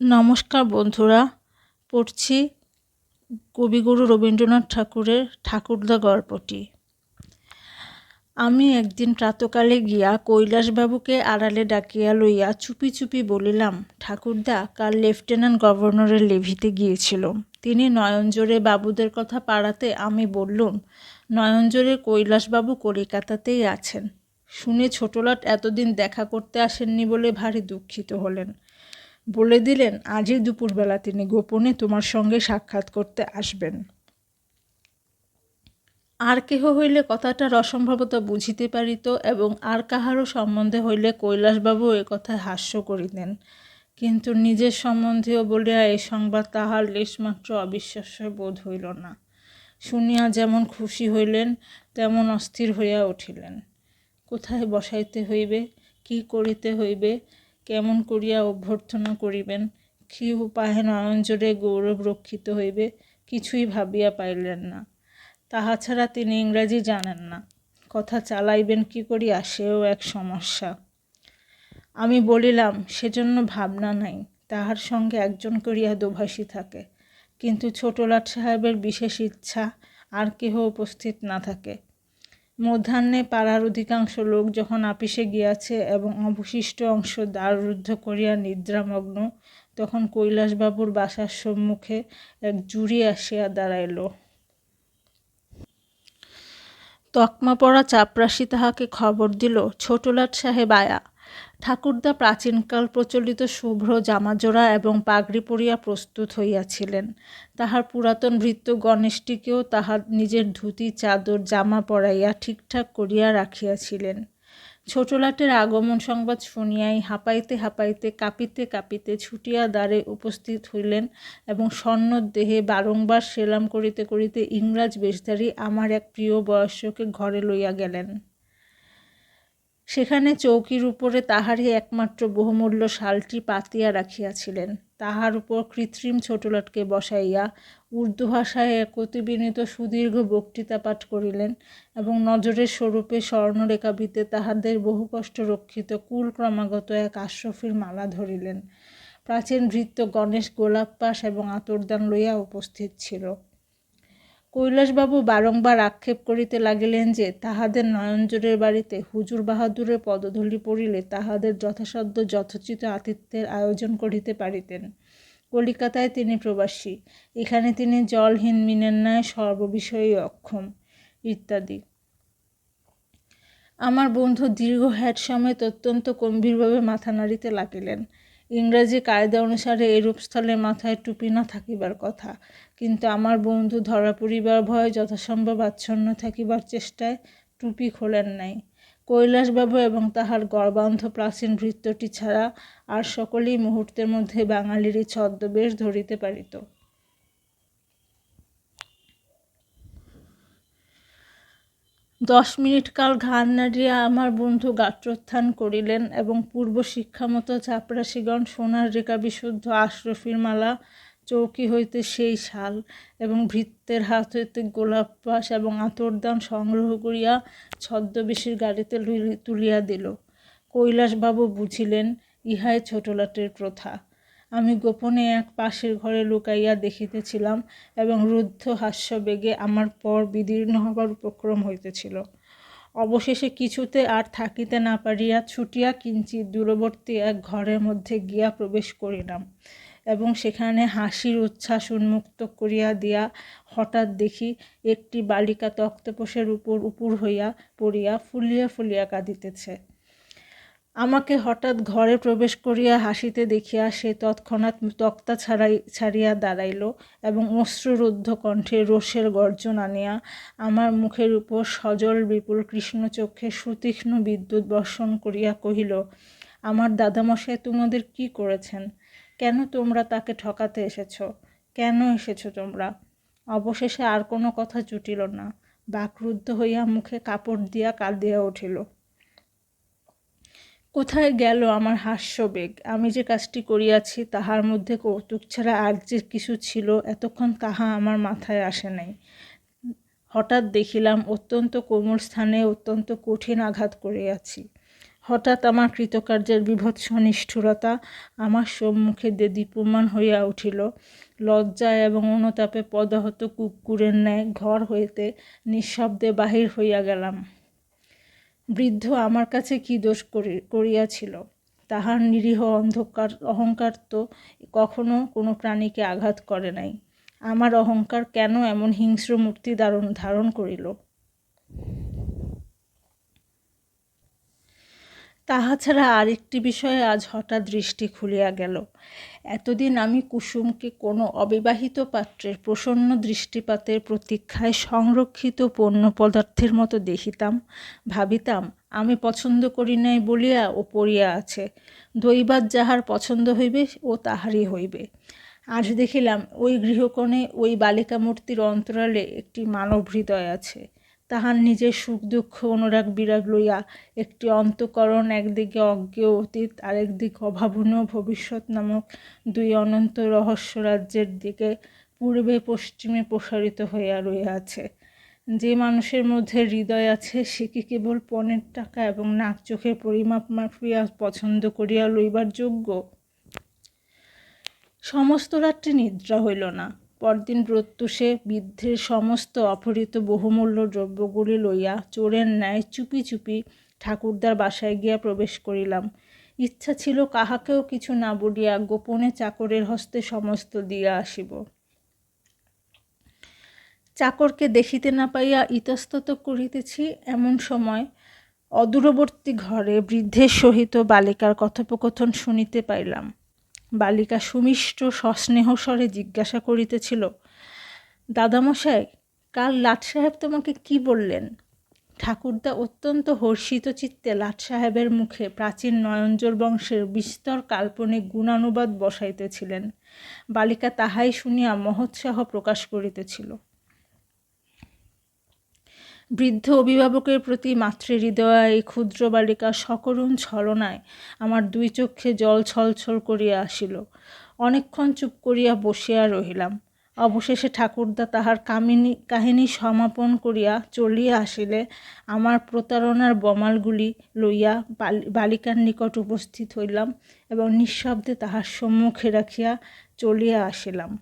নমস্কার বন্ধুরা, পড়ছি কবিগুরু রবীন্দ্রনাথ ঠাকুরের ঠাকুরদা গল্পটি। আমি একদিন প্রাতকালে গিয়া কৈলাসবাবুকে আড়ালে ডাকিয়া লইয়া চুপি চুপি বলিলাম, ঠাকুরদা, কাল লেফটেন্যান্ট গভর্নরের লেভিতে গিয়েছিল তিনি নয়নজোরে বাবুদের কথা পাড়াতে আমি বললুম নয়নজোরে কৈলাসবাবু কলিকাতাতেই আছেন। শুনে ছোটলাট এতদিন দেখা করতে আসেননি বলে ভারী দুঃখিত হলেন। বলে দিলেন, আজই দুপুরবেলা তিনি গোপনে তোমার সঙ্গে সাক্ষাৎ করতে আসবেন। আর কেহ হইলে কথাটার অসম্ভবতা বুঝিতে পারিত এবং আর কাহারও সম্বন্ধে হইলে কৈলাসবাবু এ কথায় হাস্য করিতেন। কিন্তু নিজের সম্বন্ধেও বলিয়া এই সংবাদ তাহার লেশমাত্র অবিশ্বাস্য বোধ হইল না। শুনিয়া যেমন খুশি হইলেন, তেমন অস্থির হইয়া উঠিলেন। কোথায় বসাইতে হইবে, কি করিতে হইবে কেমন করিয়া অভ্যর্থনা করিবেন? কি উপায়ে নয়নজোরে গৌরব রক্ষিত হইবে, কিছুই ভাবিয়া পাইলেন না। তাহা ছাড়া তিনি ইংরাজি জানেন না। কথা চালাইবেন কি করিয়া সেও এক সমস্যা। আমি বলিলাম, সেজন্য ভাবনা নাই, তাহার সঙ্গে একজন করিয়া দোভাষী থাকে। কিন্তু ছোটলাট সাহেবের বিশেষ ইচ্ছা আর কেহ উপস্থিত না থাকে। মধ্যাহ্নে পাড়ার অধিকাংশ লোক যখন আপিসে গিয়াছে এবং অবশিষ্ট অংশ দ্বাররুদ্ধ করিয়া নিদ্রামগ্ন, তখন কৈলাসবাবুর বাসার সম্মুখে এক জুড়ি আসিয়া দাঁড়াইল। তকমা পড়া চাপরাশি তাহাকে খবর দিল, ছোটলাট সাহেব আয়া। ঠাকুরদা প্রাচীনকাল প্রচলিত শুভ্র জামাজোড়া এবং পাগড়ি পরিয়া প্রস্তুত হইয়াছিলেন। তাহার পুরাতন ভৃত্য গণেশটিকেও তাহার নিজের ধুতি, চাদর, জামা পরাইয়া ঠিকঠাক করিয়া রাখিয়াছিলেন। ছোটলাটের আগমন সংবাদ শুনিয়াই হাঁপাইতে হাঁপাইতে, কাঁপিতে কাঁপিতে ছুটিয়া দ্বারে উপস্থিত হইলেন এবং স্বর্ণ দেহে বারংবার সেলাম করিতে করিতে ইংরাজ বেশধারী আমার এক প্রিয় বয়স্যকে ঘরে লইয়া গেলেন। সেখানে চৌকির উপরে তাহারই একমাত্র বহুমূল্য শালটি পাতিয়া রাখিয়াছিলেন। তাহার উপর কৃত্রিম ছোটলটকে বসাইয়া উর্দু ভাষায় এক অতিবিনীত সুদীর্ঘ বক্তৃতা পাঠ করিলেন এবং নজরের স্বরূপে স্বর্ণরেখাভিতে তাহাদের বহু কষ্ট রক্ষিত কুল ক্রমাগত এক আশ্রফির মালা ধরিলেন। প্রাচীন ভৃত্য গণেশ গোলাপ পাশ এবং আতরদান লইয়া উপস্থিত ছিল। কৈলাসবাবু বারংবার আক্ষেপ করিতে লাগিলেন যে, তাহাদের নয়নজোরের বাড়িতে হুজুর বাহাদুরের পদধূলি পড়িলে তাহাদের যথাসাধ্য যথোচিত আতিথ্যের আয়োজন করিতে পারিতেন। কলিকাতায় তিনি প্রবাসী, এখানে তিনি জলহীন মিনের ন্যায় সর্ববিষয়ে অক্ষম, ইত্যাদি। আমার বন্ধু দীর্ঘ হ্যাট সমেত অত্যন্ত গম্ভীরভাবে মাথা নাড়িতে লাগিলেন। ইংরাজি কায়দা অনুসারে এরূপ স্থলে মাথায় টুপি না থাকিবার কথা। কিন্তু আমার বন্ধু ধরা পড়িবার ভয়ে যথাসম্ভব আচ্ছন্ন থাকিবার চেষ্টায় টুপি খোলেন নাই। কৈলাসবাবু এবং তাহার গর্বান্ধ প্রাচীন ভৃত্যটি ছাড়া আর সকলেই মুহূর্তের মধ্যে বাঙালিরই ছদ্মবেশ ধরিতে পারিত। দশ মিনিট কাল ঘাড় নাড়িয়া আমার বন্ধু গাত্রোত্থান করিলেন এবং পূর্ব শিক্ষামতো চাপরাশিগণ সোনার রেখা বিশুদ্ধ আশরফির মালা, চৌকি হইতে সেই শাল এবং ভৃত্যের হাত হইতে গোলাপ পাশ এবং আতরদান সংগ্রহ করিয়া ছদ্মবেশীর গাড়িতে তুলিয়া দিল। কৈলাসবাবু বুঝিলেন, ইহাই ছোটলাটের প্রথা। আমি গোপনে এক পাশের ঘরে লুকাইয়া দেখিতেছিলাম এবং রুদ্ধ হাস্যবেগে আমার পর বিদীর্ণ হবার উপক্রম হইতেছিল। অবশেষে কিছুতে আর থাকিতে না পারিয়া ছুটিয়া কিঞ্চিত দূরবর্তী এক ঘরের মধ্যে গিয়া প্রবেশ করিলাম এবং সেখানে হাসির উচ্ছ্বাস উন্মুক্ত করিয়া দিয়া হঠাৎ দেখি একটি বালিকা তক্তপোষের উপর উপুর হইয়া পড়িয়া ফুলিয়া ফুলিয়া কাঁদিতেছে। আমাকে হঠাৎ ঘরে প্রবেশ করিয়া হাসিতে দেখিয়া সে তৎক্ষণাৎ তক্তা ছাড়াই, ছাড়িয়া দাঁড়াইল এবং অশ্রুরুদ্ধ কণ্ঠে রোষের গর্জন আনিয়া আমার মুখের উপর সজল বিপুল কৃষ্ণচক্ষে সুতীক্ষ্ণ বিদ্যুৎ বর্ষণ করিয়া কহিল, আমার দাদামশাই তোমাদের কি করেছেন? কেন তোমরা তাকে ঠকাতে এসেছ? কেন এসেছ তোমরা? অবশেষে আর কোনো কথা জুটিল না। বাকরুদ্ধ হইয়া মুখে কাপড় দিয়া কাঁদিয়া উঠিল। কোথায় গেল আমার হাস্যবেগ আমি যে কাজটি করিয়াছি, তাহার মধ্যে কৌতুক ছাড়া আর যে কিছু ছিল, এতক্ষণ তাহা আমার মাথায় আসে নাই। হঠাৎ দেখিলাম অত্যন্ত কোমল স্থানে অত্যন্ত কঠিন আঘাত করিয়াছি। হঠাৎ আমার কৃতকার্যের বিভৎস নিষ্ঠুরতা আমার সম্মুখে দেদীপ্যমান হইয়া উঠিল। লজ্জায় এবং অনুতাপে পদাহত কুকুরের ন্যায় ঘর হইতে নিঃশব্দে বাহির হইয়া গেলাম। বৃদ্ধ আমার কাছে কি দোষ করি- করিয়াছিল? তাহার নিরীহ অন্ধকার, অহংকার তো কখনো কোনো প্রাণীকে আঘাত করে নাই। আমার অহংকার কেন এমন হিংস্র মূর্তি ধারণ ধারণ করিল? তাহা ছাড়া আরেকটি বিষয়ে আজ হঠাৎ দৃষ্টি খুলিয়া গেল। এতদিন আমি কুসুমকে কোনো অবিবাহিত পাত্রের প্রসন্ন দৃষ্টিপাতের প্রতীক্ষায় সংরক্ষিত পণ্য পদার্থের মতো দেখিতাম, ভাবিতাম, আমি পছন্দ করি নাই বলিয়া ও পড়িয়া আছে। দৈবাত যাহার পছন্দ হইবে ও তাহারই হইবে। আজ দেখিলাম, ওই গৃহকোণে ওই বালিকা মূর্তির অন্তরালে একটি মানব হৃদয় আছে। তাহার নিজের সুখ, দুঃখ, অনুরাগ, বিরাগ লইয়া একটি অন্তকরণ, একদিকে অজ্ঞেয় অতীত, আরেকদিকে অভাবনীয় ভবিষ্যৎ নামক দুই অনন্ত রহস্য রাজ্যের দিকে পূর্বে, পশ্চিমে প্রসারিত হইয়া রইয়াছে। যে মানুষের মধ্যে হৃদয় আছে, সে কি কেবল পণের টাকা এবং নাক চোখের পরিমাপ মাপিয়া পছন্দ করিয়া লইবার যোগ্য? সমস্ত রাত্রি নিদ্রা হইল না। পরদিন প্রত্যুষে বৃদ্ধের সমস্ত অপহৃত বহুমূল্য দ্রব্যগুলি লইয়া চোরের ন্যায় চুপি চুপি ঠাকুরদার বাসায় গিয়া প্রবেশ করিলাম। ইচ্ছা ছিল কাহাকেও কিছু না বলিয়া গোপনে চাকরের হস্তে সমস্ত দিয়া আসিব। চাকরকে দেখিতে না পাইয়া ইতস্তত করিতেছি এমন সময় অদূরবর্তী ঘরে বৃদ্ধের সহিত বালিকার কথোপকথন শুনিতে পাইলাম। বালিকা সুমিষ্ট সস্নেহ স্বরে জিজ্ঞাসা করিতেছিল, দাদামশাই, কাল লাট সাহেব তোমাকে কি বললেন? ঠাকুরদা অত্যন্ত হর্ষিত চিত্তে লাট সাহেবের মুখে প্রাচীন নয়নজোর বংশের বিস্তর কাল্পনিক গুণানুবাদ বসাইতেছিলেন। বালিকা তাহাই শুনিয়া মহোৎসাহ প্রকাশ করিতেছিল। বৃদ্ধ অভিভাবকের প্রতি মাতৃহৃদয়া এই ক্ষুদ্র বালিকা সকরুণ ছলনায় আমার দুই চক্ষে জল ছলছল করিয়া আসিল। অনেকক্ষণ চুপ করিয়া বসিয়া রহিলাম। অবশেষে ঠাকুরদা তাহার কামিনী, কাহিনী সমাপন করিয়া চলিয়া আসিলে, আমার প্রতারণার বমালগুলি লইয়া বালি- বালিকার নিকট উপস্থিত হইলাম এবং নিঃশব্দে তাহার সম্মুখে রাখিয়া চলিয়া আসিলাম।